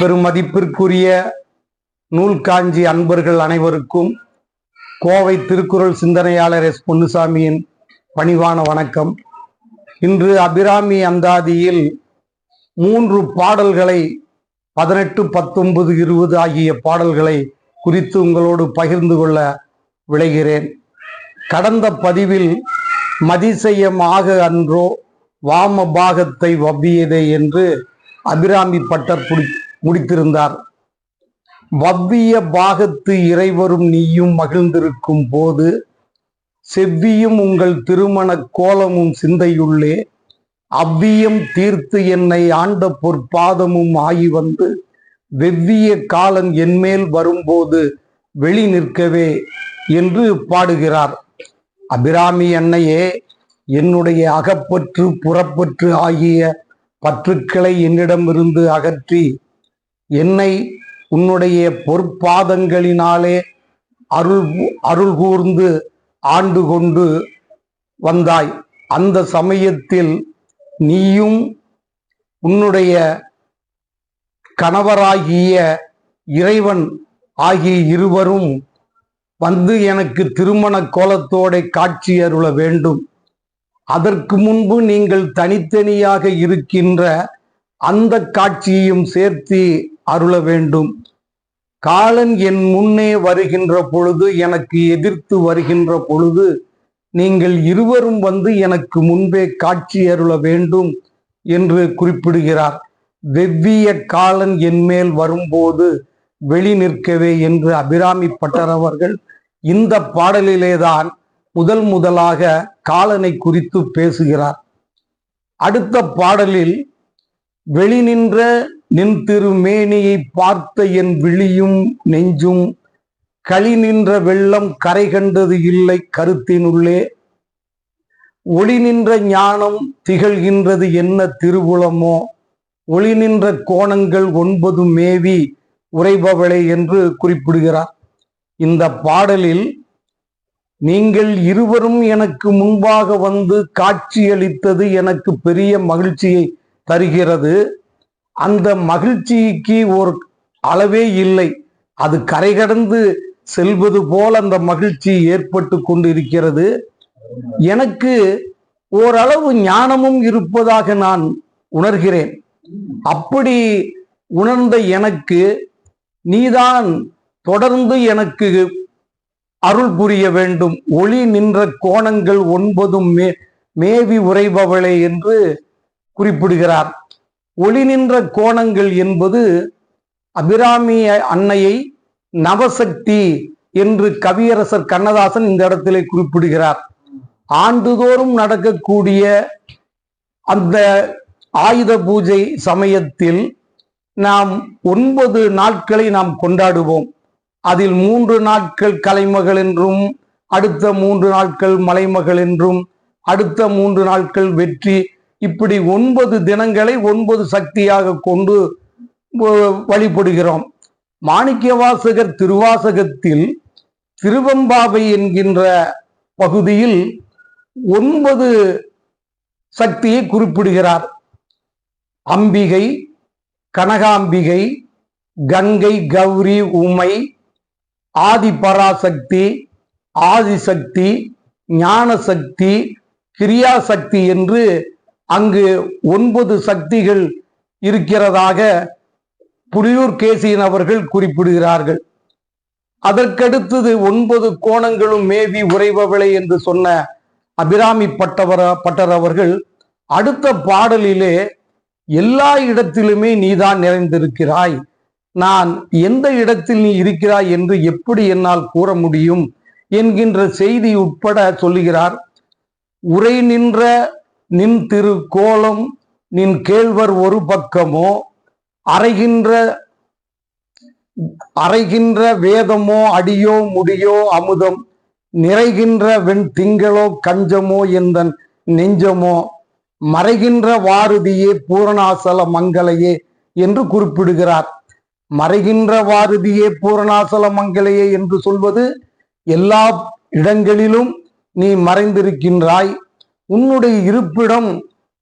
பெருமதிப்பிற்குரிய நூல் காஞ்சி அன்பர்கள் அனைவருக்கும் கோவை திருக்குறள் சிந்தனையாளர் எஸ் பொன்னுசாமியின் பணிவான வணக்கம். இன்று அபிராமி அந்தாதியில் மூன்று பாடல்களை பதினெட்டு பத்தொன்பது இருபது ஆகிய பாடல்களை குறித்து உங்களோடு பகிர்ந்து கொள்ள விளைகிறேன். கடந்த பதிவில் மதிசெய்யம் ஆக அன்றோ வாம பாகத்தை வவ்வியதே என்று அபிராமி பட்டர் முடித்திருந்தார். வவ்விய பாகத்து இறைவரும் நீயும் மகிழ்ந்திருக்கும் போது செவ்வியும் உங்கள் திருமண கோலமும் சிந்தையுள்ளே அவ்வியம் தீர்த்து என்னை ஆண்ட பொற்பாதமும் ஆகி வந்து வெவ்விய காலன் என்மேல் வரும்போது வெளி நிற்கவே என்று பாடுகிறார். அபிராமி அன்னையே என்னுடைய அகப்பற்று புறப்பற்று ஆகிய பற்றுக்களை என்னிடமிருந்து அகற்றி என்னை உன்னுடைய பொற்பாதங்களினாலே அருள் அருள் கூர்ந்து ஆண்டு கொண்டு வந்தாய். அந்த சமயத்தில் நீயும் உன்னுடைய கணவராகிய இறைவன் ஆகிய இருவரும் வந்து எனக்கு திருமண கோலத்தோட காட்சி அருள வேண்டும். அதற்கு முன்பு நீங்கள் தனித்தனியாக இருக்கின்ற அந்த காட்சியையும் சேர்த்து அருள வேண்டும். காலன் என் முன்னே வருகின்ற பொழுது எனக்கு எதிர்த்து வருகின்ற பொழுது நீங்கள் இருவரும் வந்து எனக்கு முன்பே காட்சி அருள வேண்டும் என்று குறிப்பிடுகிறார். வெவ்விய காலன் என்மேல் வரும்போது வெளி நிற்கவே என்று அபிராமி பட்டரவர்கள் இந்த பாடலிலேதான் முதல் முதலாக காலனை குறித்து பேசுகிறார். அடுத்த பாடலில் வெளி நின்ற நின் திருமேனியை பார்த்த என் விழியும் நெஞ்சும் களி நின்ற வெள்ளம் கரை கண்டது இல்லை கருத்தினுள்ளே. ஒளி நின்ற ஞானம் திகழ்கின்றது என்ன திருவுளமோ? ஒளி நின்ற கோணங்கள் ஒன்பது மேவி உரைபவளே என்று குறிப்பிடுகிறார். இந்த பாடலில் நீங்கள் இருவரும் எனக்கு முன்பாக வந்து காட்சியளித்தது எனக்கு பெரிய மகிழ்ச்சியை தருகிறது. அந்த மகிழ்ச்சிக்கு ஒரு அளவே இல்லை. அது கரை கடந்து செல்வது போல் அந்த மகிழ்ச்சி ஏற்பட்டு கொண்டிருக்கிறது. எனக்கு ஓரளவு ஞானமும் இருப்பதாக நான் உணர்கிறேன். அப்படி உணர்ந்த எனக்கு நீதான் தொடர்ந்து எனக்கு அருள் புரிய வேண்டும். ஒளி நின்ற கோணங்கள் ஒன்பதும் மே மேவி உரைபவளே என்று குறிப்பிடுகிறார். ஒளி நின்ற கோணங்கள் என்பது அபிராமி அன்னையை நவசக்தி என்று கவியரசர் கண்ணதாசன் இந்த இடத்திலே குறிப்பிடுகிறார். ஆண்டுதோறும் நடக்கக்கூடிய அந்த ஆயுத பூஜை சமயத்தில் நாம் ஒன்பது நாட்களை நாம் கொண்டாடுவோம். அதில் மூன்று நாட்கள் கலைமகள் என்றும் அடுத்த மூன்று நாட்கள் மலைமகள் என்றும் அடுத்த மூன்று நாட்கள் வெற்றி இப்படி ஒன்பது தினங்களை ஒன்பது சக்தியாக கொண்டு வ- வழிபடுகிறோம். மாணிக்கவாசகர் திருவாசகத்தில் திருவம்பாவை என்கின்ற பகுதியில் ஒன்பது சக்தியை குறிப்பிடுகிறார். அம்பிகை கனகாம்பிகை கங்கை கௌரி உமை ஆதி பராசக்தி ஆதிசக்தி ஞான சக்தி கிரியாசக்தி என்று அங்கு ஒன்பது சக்திகள் இருக்கிறதாக புலியூர் கேசியன் அவர்கள் குறிப்பிடுகிறார்கள். அதற்கடுத்தது ஒன்பது கோணங்களும் மேவி உறைபவளை என்று சொன்ன அபிராமி பட்டவர பட்டர் அவர்கள் அடுத்த பாடலிலே எல்லா இடத்திலுமே நீதான் நிறைந்திருக்கிறாய். நான் எந்த இடத்தில் நீ இருக்கிறாய் என்று எப்படி என்னால் கூற முடியும்? என்கின்ற செய்தி உட்பட சொல்லுகிறார். உரை நின்ற நின் திரு கோலம் நின் கேழ்வர் ஒரு பக்கமோ அறைகின்ற அறைகின்ற வேதமோ அடியோ முடியோ அமுதம் நிறைகின்ற வெண் திங்களோ கஞ்சமோ எந்தன் நெஞ்சமோ மறைகின்ற வாரதியே பூரணாசல மங்களையே என்று குறிப்பிடுகிறார். மறைகின்ற வாரதியே பூரணாசல மங்களையே என்று சொல்வது எல்லா இடங்களிலும் நீ மறைந்திருக்கின்றாய். உன்னுடைய இருப்பிடம்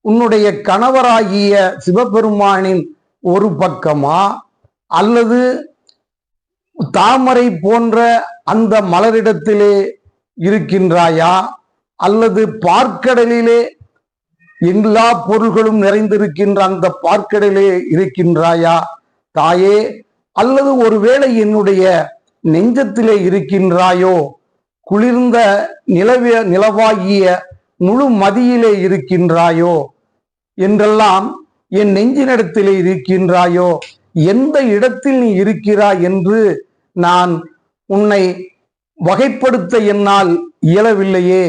உன்னுடைய கணவராகிய சிவபெருமானின் ஒரு பக்கமா? அல்லது தாமரை போன்ற அந்த மலரிடத்திலே இருக்கின்றாயா? அல்லது பார்க்கடலிலே எல்லா பொருள்களும் நிறைந்திருக்கின்ற அந்த பார்க்கடலே இருக்கின்றாயா தாயே? அல்லது ஒருவேளை என்னுடைய நெஞ்சத்திலே இருக்கின்றாயோ? குளிர்ந்த நிலவிய நிலவாகிய முழு மதியிலே இருக்கின்றாயோ? என்றெல்லாம் என் நெஞ்சினிடத்திலே இருக்கின்றாயோ? எந்த இடத்தில் நீ இருக்கிறாய் என்று நான் உன்னை வகைப்படுத்த என்னால் இயலவில்லையே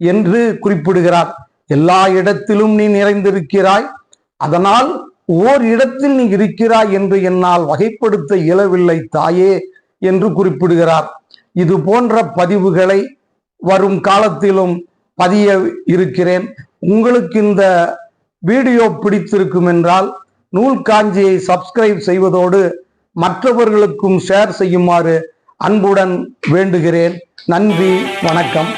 என்று குறிப்பிடுகிறார். எல்லா இடத்திலும் நீ நிறைந்திருக்கிறாய். அதனால் ஓர் இடத்தில் நீ இருக்கிறாய் என்று என்னால் வகைப்படுத்த இயலவில்லை தாயே என்று குறிப்பிடுகிறார். இது போன்ற பதிவுகளை வரும் காலத்திலும் பதிய இருக்கிறேன். உங்களுக்கு இந்த வீடியோ பிடித்திருக்கும் என்றால் நூல் காஞ்சியை சப்ஸ்கிரைப் செய்வதோடு மற்றவர்களுக்கும் ஷேர் செய்யுமாறு அன்புடன் வேண்டுகிறேன். நன்றி வணக்கம்.